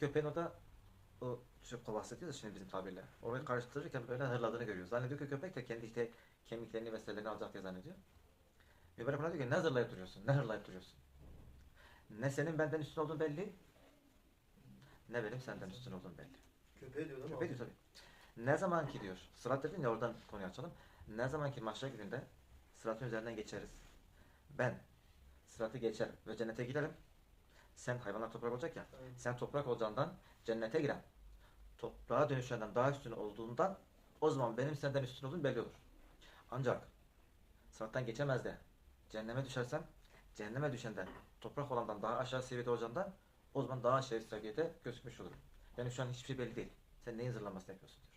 köpeğin o da o şu bahsediyoruz şimdi bizim tabirle. Orayı karıştırırken böyle hırladığını görüyoruz. Zannediyor ki köpek de kendi işte kemiklerini vesairelerini alacak diye zannediyor. Mübarek ona diyor ki ne hırlayıp duruyorsun? Ne hırlayıp duruyorsun? Ne senin benden üstün olduğun belli, ne benim senden üstün olduğum belli. Köpeğe diyor değil mi? Köpek diyor tabii. Ne zaman ki diyor, sırat dedin ya oradan konuyu açalım. Ne zaman ki mahşer gününde sıratın üzerinden geçeriz. Ben sıratı geçer ve cennete giderim. Sen hayvanlar toprak olacak ya. Evet. Sen toprak olacağından cennete giren toprağa dönüşenden daha üstün olduğundan o zaman benim senden üstün olduğum belli olur. Ancak sırattan geçemez de cehenneme düşersem cehenneme düşenden toprak olandan daha aşağı seviyede olacağından o zaman daha aşağı seviyede gözükmüş olurum. Yani şu an hiçbir şey belli değil. Sen neyin zırlamasını yapıyorsun diyor.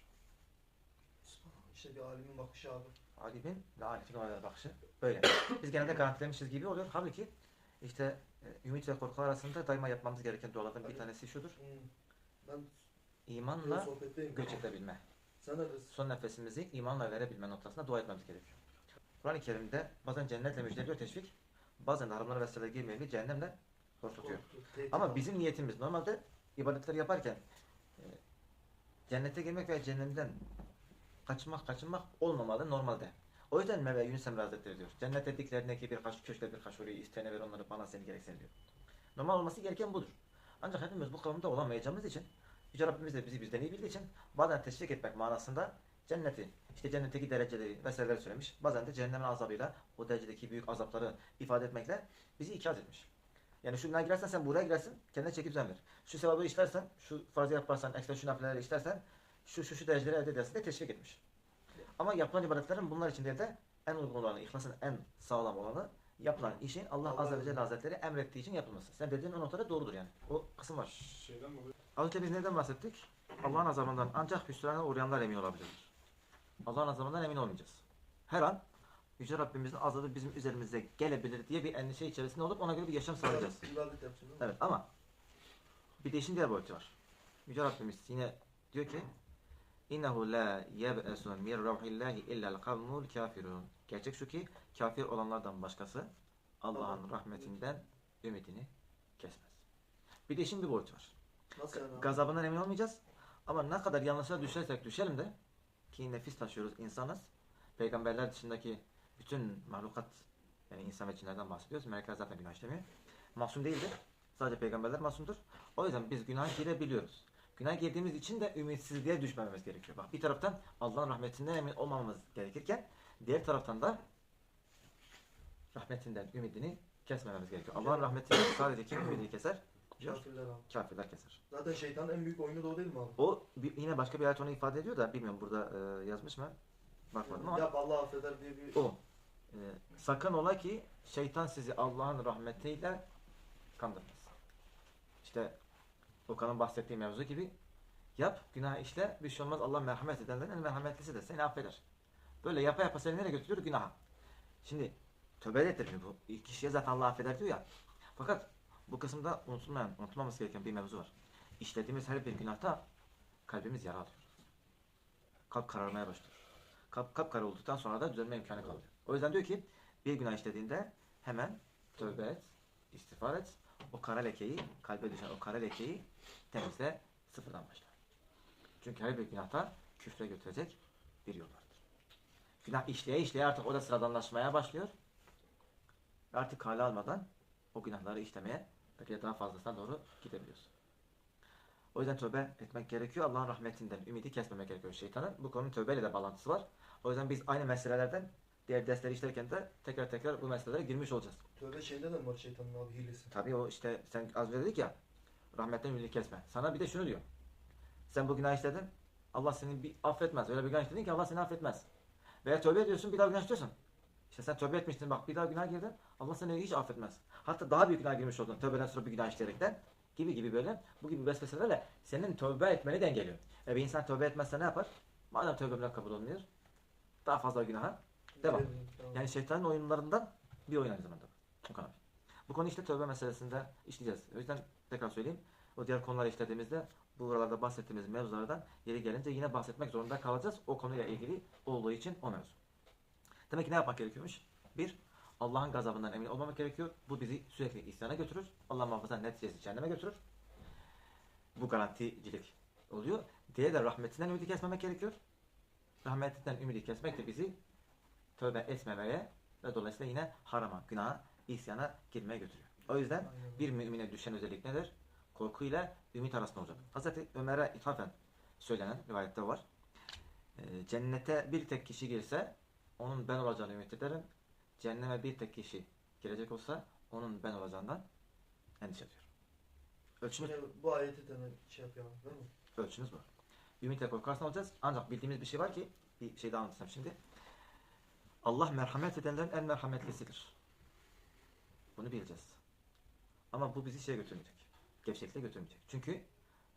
İşte bir alimin bakışı abi. Alimin ve alifin bakışı böyle. Biz genelde garantilemişiz gibi oluyor. Halbuki işte e, ümit ve korku arasında daima yapmamız gereken dualardan bir tanesi şudur. Hmm. Ben İmanla göç edebilme. Son nefesimizi imanla verebilme noktasında dua etmemiz gerekiyor. Kur'an-ı Kerim'de bazen cennetle müjdeliyor teşvik, bazen de haramlara vesaire girmeyeni cehennemle korkutuyor. Ama bizim niyetimiz normalde ibadetleri yaparken e, cennete girmek ve cehennemden kaçmak kaçınmak olmamalı normalde. O yüzden Mevla Yunus Emre Hazretleri diyor. Cennet dediklerine ki birkaç köşkle birkaç orayı isteyene ver onları bana seni gereksen diyor. Normal olması gereken budur. Ancak hepimiz bu kavimde olamayacağımız için Yüce Rabbimiz de bizi bizden iyi bildiği için bazen teşvik etmek manasında cenneti, işte cennetteki dereceleri vesaireleri söylemiş. Bazen de cehennemin azabıyla o derecedeki büyük azapları ifade etmekle bizi ikaz etmiş. Yani şu günah girersen sen buraya girersin, kendine çekip düzen ver. Şu sevabı işlersen, şu farzı yaparsan, ekstra şu nafileleri işlersen, şu şu şu dereceleri elde edersin de teşvik etmiş. Ama yapılan ibadetlerin bunlar için değil de en uygun olanı, ihlasın en sağlam olanı, yapılan işin Allah, Allah Azze ve Celle Hazretleri emrettiği için yapılması. Sen dediğin o noktada doğrudur yani. O kısım var. Şeyden dolayı Az önce biz neden bahsettik? Allah'ın azabından ancak hüsrana uğrayanlar emin olabilirler. Allah'ın azabından emin olmayacağız. Her an Yüce Rabbimizin azabı bizim üzerimize gelebilir diye bir endişe içerisinde olup ona göre bir yaşam sağlayacağız. Evet ama bir de işin diğer boyutu var. Yüce Rabbimiz yine diyor ki İnnehu la yeb'esun min ruhillahi illa'l kavmul kafirun. Gerçek şu ki kafir olanlardan başkası Allah'ın rahmetinden ümidini kesmez. Bir de işin bir boyutu var. Nasıl yani? abi? Gazabından emin olmayacağız. Ama ne kadar yanlışa düşersek düşelim de ki nefis taşıyoruz insanız. Peygamberler dışındaki bütün mahlukat yani insan ve cinlerden bahsediyoruz. Melekler zaten günah işlemiyor. Masum değildir. Sadece peygamberler masumdur. O yüzden biz günah girebiliyoruz. Günah girdiğimiz için de ümitsizliğe düşmememiz gerekiyor. Bak bir taraftan Allah'ın rahmetinden emin olmamamız gerekirken diğer taraftan da rahmetinden ümidini kesmememiz gerekiyor. Allah'ın rahmetinden sadece kim ümidini keser? Kafirler. Kafirler keser. Zaten şeytanın en büyük oyunu da o değil mi abi? O bir- yine başka bir ayet onu ifade ediyor da bilmiyorum burada e, yazmış mı? Bakmadım ama Yap Allah affeder diye bir... o. E, sakın ola ki şeytan sizi Allah'ın rahmetiyle kandırmaz. İşte Okan'ın bahsettiği mevzu gibi yap, günah işle, bir şey olmaz Allah merhamet edenlerin en merhametlisi de seni affeder. Böyle yapa yapa seni nereye götürüyor? Günaha. Şimdi tövbe tabii bu. Kişiye zaten Allah affeder diyor ya. Fakat bu kısımda unutulmayan, unutulmaması gereken bir mevzu var. İşlediğimiz her bir günahta kalbimiz yara alıyor. Kalp kararmaya başlıyor. Kalp kapkara olduktan sonra da düzelme imkanı kalıyor. O yüzden diyor ki bir günah işlediğinde hemen tövbe et, istiğfar et. O kara lekeyi, kalbe düşen o kara lekeyi temizle, sıfırdan başla. Çünkü her bir günahta küfre götürecek bir yol vardır. Günah işleye işleye artık o da sıradanlaşmaya başlıyor. Ve artık kale almadan o günahları işlemeye belki de daha fazlasına doğru gidebiliyorsun. O yüzden tövbe etmek gerekiyor. Allah'ın rahmetinden ümidi kesmemek gerekiyor şeytanın. Bu konunun tövbeyle de bağlantısı var. O yüzden biz aynı meselelerden diğer dersleri işlerken de tekrar tekrar bu meselelere girmiş olacağız. Tövbe şeyinde de var şeytanın abi hilesi? Tabii o işte sen az önce dedik ya rahmetten ümidi kesme. Sana bir de şunu diyor. Sen bu günah işledin. Allah seni bir affetmez. Öyle bir günah işledin ki Allah seni affetmez. Veya tövbe ediyorsun bir daha günah işliyorsun. İşte sen tövbe etmiştin bak bir daha günah girdin. Allah seni hiç affetmez. Hatta daha büyük günah girmiş oldun. Tövbeden sonra bir günah işleyerekten gibi gibi böyle bu gibi vesveselerle senin tövbe etmeni de engelliyor. E bir insan tövbe etmezse ne yapar? Madem tövbeler kabul olmuyor daha fazla günaha Devam. Yani şeytanın oyunlarından bir oyun aynı zamanda. Bu kadar. Bu konu işte tövbe meselesinde işleyeceğiz. O yüzden tekrar söyleyeyim. O diğer konuları işlediğimizde bu buralarda bahsettiğimiz mevzulardan yeri gelince yine bahsetmek zorunda kalacağız. O konuyla ilgili olduğu için o mevzu. Demek ki ne yapmak gerekiyormuş? Bir, Allah'ın gazabından emin olmamak gerekiyor. Bu bizi sürekli isyana götürür. Allah muhafaza neticesi cehenneme götürür. bu garanticilik oluyor. Diğeri de rahmetinden ümidi kesmemek gerekiyor. Rahmetinden ümidi kesmek de bizi tövbe etmemeye ve dolayısıyla yine harama, günaha, isyana girmeye götürüyor. O yüzden bir mümine düşen özellik nedir? Korkuyla ümit arasında olacak. Hazreti Ömer'e ithafen söylenen rivayette var. Ee, cennete bir tek kişi girse onun ben olacağını ümit ederim. Cehenneme bir tek kişi girecek olsa onun ben olacağından endişe ediyor. Ölçümüz, Yine bu ayeti de şey yapıyor abi, değil mi? ölçümüz bu. Ümitle korkarsan olacağız. Ancak bildiğimiz bir şey var ki bir şey daha anlatacağım şimdi. Allah merhamet edenlerin en merhametlisidir. Bunu bileceğiz. Ama bu bizi şeye götürmeyecek. Gevşekliğe götürmeyecek. Çünkü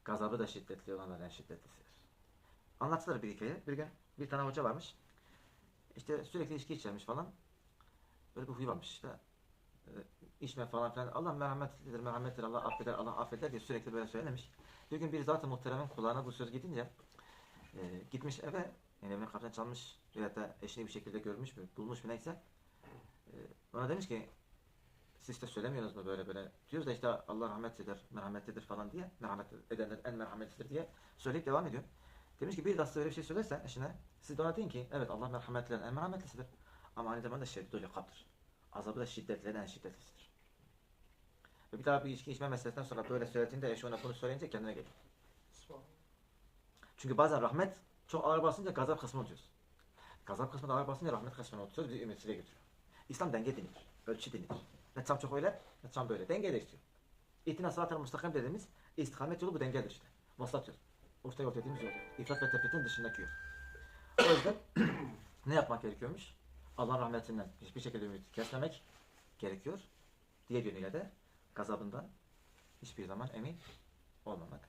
gazabı da şiddetli olanlar en şiddetlisidir. Anlattılar bir hikaye. Bir gün bir tane hoca varmış. İşte sürekli içki içermiş falan. Böyle bir huyu varmış işte. İçme falan filan. Allah merhametlidir, merhametlidir, Allah affeder, Allah affeder diye sürekli böyle söylemiş. Bir gün bir zat-ı muhteremin kulağına bu söz gidince e, gitmiş eve, yani evine kapıdan çalmış veya da eşini bir şekilde görmüş mü, bulmuş mu neyse. E, ona demiş ki siz de söylemiyorsunuz mu böyle böyle? Diyoruz da işte Allah rahmet eder, merhametlidir falan diye, merhamet edenler en merhametlidir diye söyleyip devam ediyor. Demiş ki bir daha size öyle bir şey söylerse eşine, siz de ona deyin ki evet Allah merhametlidir, en merhametlisidir. Ama aynı zamanda şeddül ikaptır. Azabı da şiddetli, en şiddetlisidir. Ve bir daha bir içki içme meselesinden sonra böyle söylediğinde eşi ona bunu söyleyince kendine. Subhanallah. Çünkü bazen rahmet çok ağır basınca gazap kısmını unutuyoruz. Gazap kısmı da ağır basınca rahmet kısmını unutuyoruz. Bizi ümitsizliğe götürüyor. İslam denge dinir. Ölçü dinir. Ne tam çok öyle, ne tam böyle. Denge de istiyor. İhtina sıratel mustakim dediğimiz istikamet yolu bu dengedir işte. Vasat yol. Orta yol dediğimiz yol. İfrat ve tefritin dışındaki yol. O yüzden ne yapmak gerekiyormuş? Allah'ın rahmetinden hiçbir şekilde ümit kesmemek gerekiyor. Diğer yönüyle de gazabından hiçbir zaman emin olmamak